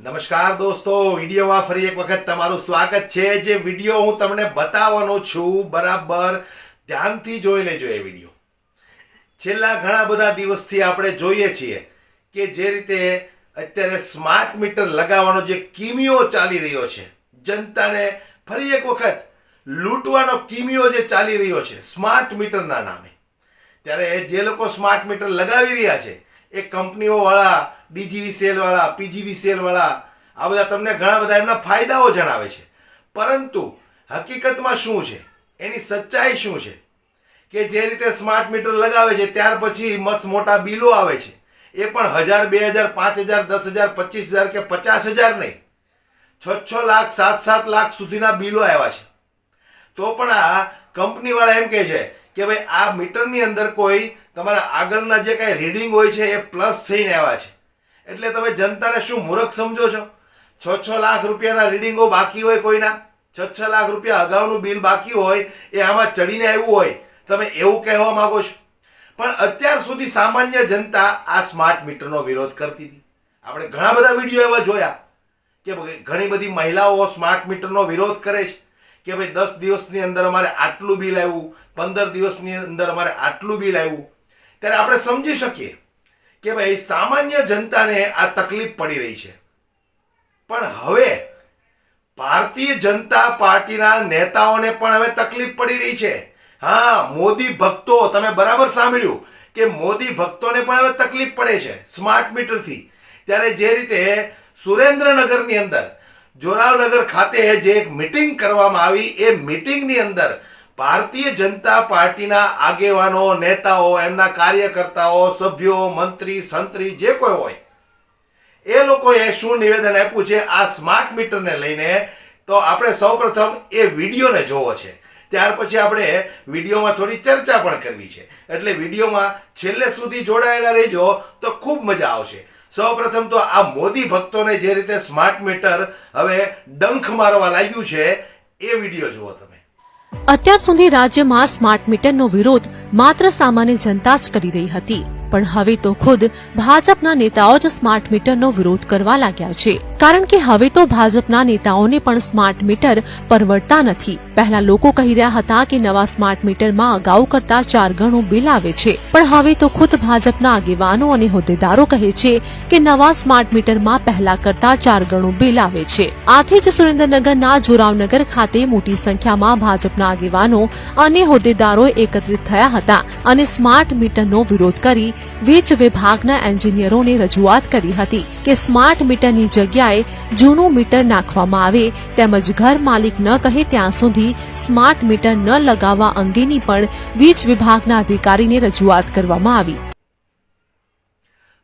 નમસ્કાર દોસ્તો, વિડીયોમાં ફરી એક વખત તમારું સ્વાગત છે. જે વીડિયો હું તમને બતાવવાનો છું, બરાબર, ધ્યાનથી જોઈ લેજો એ વીડિયો. છેલ્લા ઘણા બધા દિવસથી આપણે જોઈએ છીએ કે જે રીતે અત્યારે સ્માર્ટ મીટર લગાવવાનો જે કિમિયો ચાલી રહ્યો છે. જનતાને ફરી એક વખત લૂંટવાનો કિમિયો જે ચાલી રહ્યો છે, સ્માર્ટ મીટરના નામે. ત્યારે જે લોકો સ્માર્ટ મીટર લગાવી રહ્યા છે, એ કંપનીઓ વાળા સેલવાળા પીજીવી સેલવાળા, આ બધા તમને ઘણા બધા એમના ફાયદાઓ જણાવે છે. પરંતુ હકીકતમાં શું છે? એની સચ્ચાઈ શું છે? કે જે રીતે સ્માર્ટ મીટર લગાવે છે, ત્યાર પછી મસ્ત મોટા બિલો આવે છે. એ પણ હજાર, બે હજાર, પાંચ હજાર, દસ હજાર, પચીસ હજાર કે પચાસ હજાર નહીં. છ છ લાખ, સાત સાત લાખ સુધીના બિલો આવ્યા છે. તો પણ આ કંપનીવાળા એમ કહે છે કે ભાઈ, આ મીટરની અંદર કોઈ તમારા આગળના જે કાંઈ રીડિંગ હોય છે, એ પ્લસ થઈને આવ્યા છે. એટલે તમે જનતાને શું મૂર્ખ સમજો છો? છ છ લાખ રૂપિયાના રીડિંગો બાકી હોય કોઈના? છ છ લાખ રૂપિયા અગાઉનું બિલ બાકી હોય, એ આમાં ચડીને આવ્યું હોય. તમે એવું કહેવા માગો છો? પણ અત્યાર સુધી સામાન્ય જનતા આ સ્માર્ટ મીટરનો વિરોધ કરતી હતી. આપણે ઘણા બધા વીડિયો એવા જોયા કે ઘણી બધી મહિલાઓ સ્માર્ટ મીટરનો વિરોધ કરે છે. કે ભાઈ દસ દિવસની અંદર અમારે આટલું બિલ આવ્યું, પંદર દિવસની અંદર અમારે આટલું બિલ આવ્યું. ત્યારે આપણે સમજી શકીએ કે ભાઈ, સામાન્ય જનતાને આ તકલીફ પડી રહી છે. પણ હવે ભારતીય જનતા પાર્ટીના નેતાઓને પણ હવે તકલીફ પડી રહી છે. હા, મોદી ભક્તો, તમે બરાબર સાંભળ્યું કે મોદી ભક્તોને પણ હવે તકલીફ પડે છે, સ્માર્ટ મીટરથી. ત્યારે જે રીતે સુરેન્દ્રનગરની અંદર, જોરાવનગર ખાતે જે એક મિટિંગ કરવામાં આવી, એ મિટિંગની અંદર ભારતીય જનતા પાર્ટીના આગેવાનો, નેતાઓ, એમના કાર્યકર્તાઓ, સભ્યો, મંત્રી, સંત્રી, જે કોઈ હોય, એ લોકોએ શું નિવેદન આપ્યું છે આ સ્માર્ટ મીટરને લઈને? તો આપણે સૌપ્રથમ એ વિડીયોને જોવો છે. ત્યાર પછી આપણે વિડીયોમાં થોડી ચર્ચા પણ કરવી છે. એટલે વિડીયોમાં છેલ્લે સુધી જોડાયેલા રહેજો, તો ખૂબ મજા આવશે. સૌપ્રથમ તો આ મોદી ભક્તોને જે રીતે સ્માર્ટ મીટર હવે ડંખ મારવા લાગ્યું છે, એ વીડિયો જુઓ તમે. અત્યાર સુધી રાજ્યમાં સ્માર્ટ મીટરનો વિરોધ માત્ર સામાન્ય જનતા જ કરી રહી હતી. પણ હવે તો ખુદ ભાજપના નેતાઓ જ સ્માર્ટ મીટરનો વિરોધ કરવા લાગ્યા છે. કારણ કે હવે તો ભાજપના નેતાઓને પણ સ્માર્ટ મીટર પરવડતા નથી. પહેલા લોકો કહી રહ્યા હતા કે નવા સ્માર્ટ મીટરમાં અગાઉ કરતા ચાર ગણું બિલ આવે છે. પણ હવે તો ખુદ ભાજપના આગેવાનો અને હોદ્દેદારો કહે છે કે નવા સ્માર્ટ મીટરમાં પહેલા કરતા ચાર ગણું બિલ આવે છે. આથી જ સુરેન્દ્રનગરના જોરાવનગર ખાતે મોટી સંખ્યામાં ભાજપના આગેવાનો અને હોદ્દેદારો એકત્રિત થયા હતા અને સ્માર્ટ મીટરનો વિરોધ કરી વીજ વિભાગના એન્જિનિયરોને રજૂઆત કરી હતી કે સ્માર્ટ મીટરની જગ્યાએ જૂનું મીટર નાખવામાં આવે તેમજ ઘર માલિક ન કહે ત્યાં સુધી સ્માર્ટ મીટર ન લગાવવા અંગેની પણ વીજ વિભાગના અધિકારીને રજૂઆત કરવામાં આવી.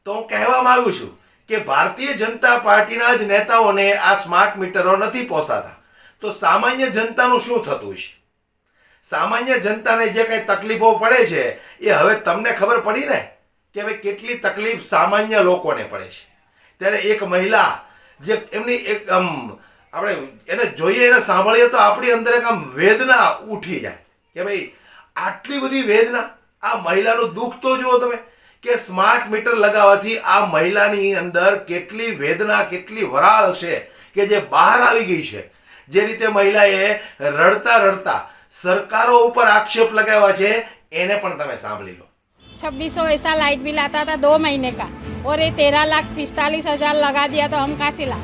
તો હું કહેવા માંગુ છું કે ભારતીય જનતા પાર્ટીના જ નેતાઓને આ સ્માર્ટ મીટરો નથી પોસાતા. તો સામાન્ય જનતાનું શું થતું છે સામાન્ય જનતાને જે કઈ તકલીફો પડે છે, એ હવે તમને ખબર પડી ને? કે ભાઈ કેટલી તકલીફ સામાન્ય લોકોને પડે છે. ત્યારે એક મહિલા જે એમની એક આમ, આપણે એને જોઈએ, એને સાંભળીએ તો આપણી અંદર એક આમ વેદના ઉઠી જાય કે ભાઈ આટલી બધી વેદના, આ મહિલાનું દુઃખ તો જુઓ તમે કે સ્માર્ટ મીટર લગાવવાથી આ મહિલાની અંદર કેટલી વેદના, કેટલી વરાળ હશે કે જે બહાર આવી ગઈ છે. જે રીતે મહિલાએ રડતા રડતા સરકારો ઉપર આક્ષેપ લગાવ્યા છે, એને પણ તમે સાંભળી લો. छब्बीस सौ ऐसा लाइट बिल आता था दो महीने का। और ये तेरह लाख पिस्तालीस हज़ार लगा दिया तो हम कहाँ से ला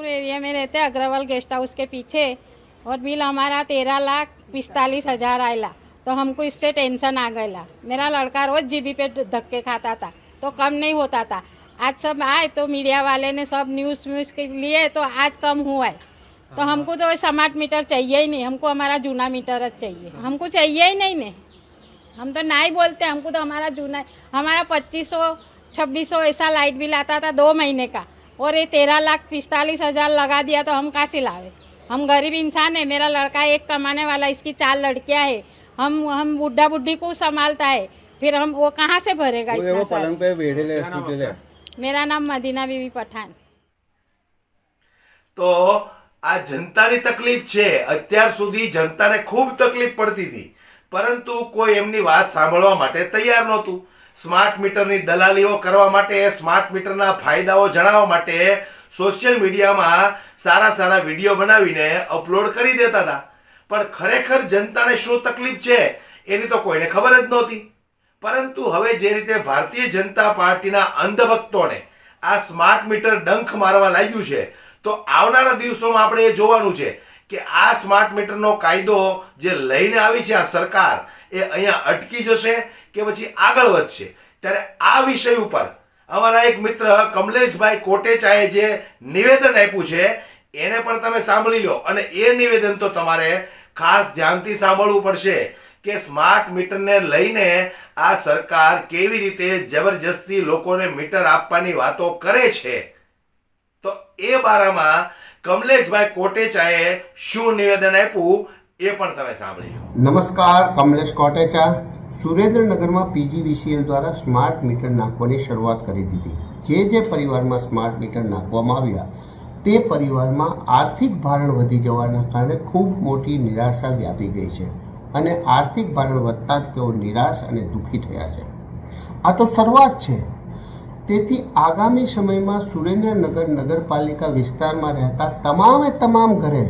एरिया में रहते अग्रवाल गेस्ट हाउस के पीछे और बिल हमारा तेरह लाख पिस्तालीस हज़ार आयला। तो हमको इससे टेंशन आ गया। मेरा लड़का रोज जीबी पे धक्के खाता था तो कम नहीं होता था। आज सब आए तो मीडिया वाले ने सब न्यूज़ व्यूज़ के लिए तो आज कम हुआ है। तो हमको तो स्मार्ट मीटर चाहिए ही नहीं हमको हमारा जूना मीटर चाहिए। हमको चाहिए ही नहीं ने। हम तो ना ही बोलते हमको तो हमारा जूना हमारा पच्चीस सौ छब्बीस सौ ऐसा लाइट बिल आता था दो महीने का। और ये तेरह लाख पिस्तालीस हज़ार लगा दिया तो हम कहाँ से लावे? हम गरीब इंसान है मेरा लड़का एक कमाने वाला इसकी चार लड़कियाँ है। हम हम बुढ़ा बुढ़ी को संभालता है फिर हम वो कहाँ से भरेगा वो इतना एवो सारा? पलंग पे बैठे सुतेले मेरा नाम मदीना बीवी पठान તો આ જનતાની તકલીફ છે અત્યાર સુધી જનતાને ખૂબ તકલીફ પડતી હતી પરંતુ કોઈ એમની વાત સાંભળવા માટે તૈયાર નહોતું સ્માર્ટ મીટરની દલાલીઓ કરવા માટે સ્માર્ટ મીટરના ફાયદાઓ જણાવવા માટે સોશિયલ મીડિયામાં સારા સારા વિડીયો બનાવીને અપલોડ કરી દેતા હતા પણ ખરેખર જનતાને શું તકલીફ છે એની તો કોઈને ખબર જ નહોતી. પરંતુ હવે જે રીતે ભારતીય જનતા પાર્ટીના અંધભક્તોને આ સ્માર્ટ મીટર ડંખ મારવા લાગ્યું છે, તો આવનારા દિવસોમાં આપણે એ જોવાનું છે કે આ સ્માર્ટ મીટરનો કાયદો જે લઈને આવી છે આ સરકાર, એ અહીંયા અટકી જશે કે પછી આગળ વધશે? ત્યારે આ વિષય ઉપર અમારા એક મિત્ર કમલેશભાઈ કોટેચાએ જે નિવેદન આપ્યું છે, એને પણ તમે સાંભળી લો. અને એ નિવેદન તો તમારે ખાસ ધ્યાનથી સાંભળવું પડશે કે સ્માર્ટ મીટરને લઈને આ સરકાર કેવી રીતે જબરજસ્તી લોકોને મીટર આપવાની વાતો કરે છે? તો એ બારામાં કમલેશભાઈ કોટેચાએ શું નિવેદન આપ્યું એ પણ તમે સાંભળી નમસ્કાર, કમલેશ કોટેચા. સુરેન્દ્રનગરમાં પીજીવીસીએલ દ્વારા સ્માર્ટ મીટર નાખવાની શરૂઆત કરી દીધી. જે જે પરિવારમાં સ્માર્ટ મીટર નાખવામાં આવ્યા તે પરિવારમાં આર્થિક ભારણ વધી જવાના કારણે ખૂબ મોટી નિરાશા વ્યાપી ગઈ છે અને આર્થિક ભારણ વધતા જ તેઓ નિરાશ અને દુઃખી થયા છે. આ તો શરૂઆત છે. તેથી આગામી સમયમાં સુરેન્દ્રનગર નગરપાલિકા વિસ્તારમાં રહેતા તમામે તમામ ઘરે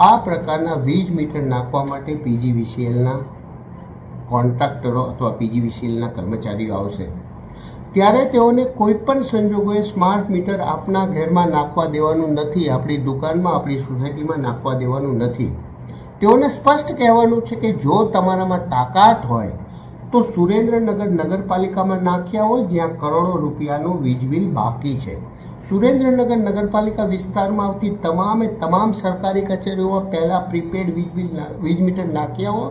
આ પ્રકારના વીજ મીટર નાખવા માટે પીજીવીસીએલના કોન્ટ્રાક્ટરો અથવા પીજીવીસીએલના કર્મચારીઓ આવશે. ત્યારે તેઓને કોઈ પણ સંજોગોએ સ્માર્ટ મીટર આપના ઘરમાં નાખવા દેવાનું નથી, આપણી દુકાનમાં, આપણી સોસાયટીમાં નાખવા દેવાનું નથી. તેઓને સ્પષ્ટ કહેવાનું છે કે જો તમારામાં તાકાત હોય, તો સુરેન્દ્રનગર નગરપાલિકામાં નાખ્યા હોય જ્યાં કરોડો રૂપિયાનું વીજ બિલ બાકી છે. સુરેન્દ્રનગર નગરપાલિકા વિસ્તારમાં આવતી તમામે તમામ સરકારી કચેરીઓમાં પહેલાં પ્રીપેડ વીજ બિલ વીજ મીટર નાખ્યા હો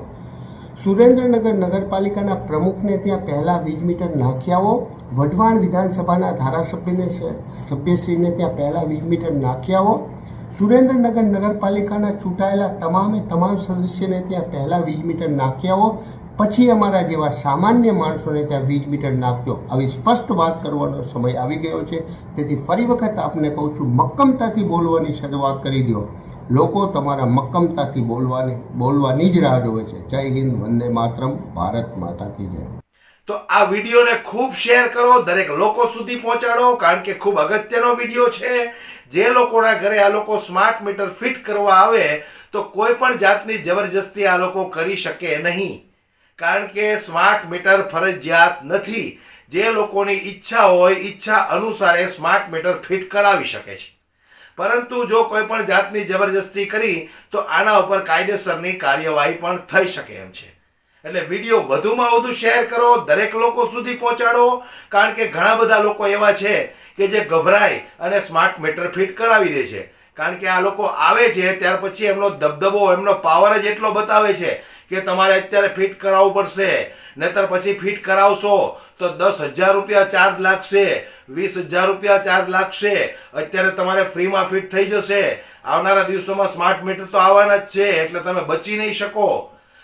સુરેન્દ્રનગર નગરપાલિકાના પ્રમુખને ત્યાં પહેલાં વીજ મીટર નાખ્યા હો વઢવાણ વિધાનસભાના ધારાસભ્યને સભ્યશ્રીને ત્યાં પહેલાં વીજ મીટર નાખ્યા હો સુરેન્દ્રનગર નગરપાલિકાના ચૂંટાયેલા તમામે તમામ સદસ્યને ત્યાં પહેલાં વીજ મીટર નાખ્યા હો પછી અમારા જેવા સામાન્ય માણસોને ત્યાં વીજ મીટર નાખજો આવી સ્પષ્ટ વાત કરવાનો સમય આવી ગયો છે. તેથી ફરી વખત આપને કહું છું, મક્કમતાથી બોલવાની શરૂઆત કરી દો લોકો તમારા મક્કમતાથી બોલવાની બોલવાની જ રાહ જોવે છે. જય હિન્દ, વંદે માતરમ, ભારત માતા કી જય. તો આ વિડીયોને ખૂબ શેર કરો, દરેક લોકો સુધી પહોંચાડો, કારણ કે ખૂબ અગત્યનો વીડિયો છે. જે લોકોના ઘરે આ લોકો સ્માર્ટ મીટર ફિટ કરવા આવે, તો કોઈ પણ જાતની જબરજસ્તી આ લોકો કરી શકે નહીં. કારણ કે સ્માર્ટ મીટર ફરજિયાત નથી. જે લોકોની ઈચ્છા હોય, ઈચ્છા અનુસાર સ્માર્ટ મીટર ફિટ કરાવી શકે છે. પરંતુ જો કોઈ પણ જાતની જબરજસ્તી કરી, તો આના ઉપર કાયદેસરની કાર્યવાહી પણ થઈ શકે એમ છે. એટલે વીડિયો વધુમાં વધુ શેર કરો, દરેક લોકો સુધી પહોંચાડો, કારણ કે ઘણા બધા લોકો એવા છે કે જે ગભરાય અને સ્માર્ટ મીટર ફિટ કરાવી દે છે. કારણ કે આ લોકો આવે છે, ત્યાર પછી એમનો દબદબો, એમનો પાવર જ એટલો બતાવે છે કે તમારે અત્યારે ફિટ કરાવવું પડશે. નહીતર પછી ફિટ કરાવશો, તો દસ હજાર રૂપિયા ચાર્જ લાગશે. વીસ હજાર રૂપિયા ચાર્જ લાગશે. અત્યારે તમારે ફ્રીમાં ફિટ થઈ જશે. આવનારા દિવસોમાં સ્માર્ટ મીટર તો આવવાના જ છે, એટલે તમે બચી નહીં શકો.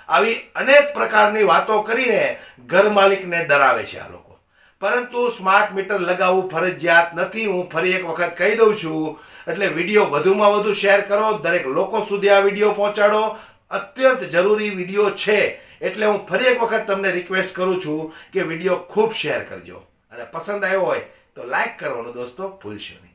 આવી અનેક પ્રકારની વાતો કરીને ઘર માલિકને ડરાવે છે આ લોકો. પરંતુ સ્માર્ટ મીટર લગાવવું ફરજિયાત નથી. હું ફરી એક વખત કહી દઉં છું, એટલે વીડિયો વધુમાં વધુ શેર કરો. દરેક લોકો સુધી આ વીડિયો પહોંચાડો. અત્યંત જરૂરી વીડિયો છે, એટલે હું ફરી એક વખત તમને રિક્વેસ્ટ કરું છું કે વીડિયો ખૂબ શેર કરજો. અને પસંદ આવ્યો હોય તો લાઈક કરવાનું દોસ્તો ભૂલશો નહીં.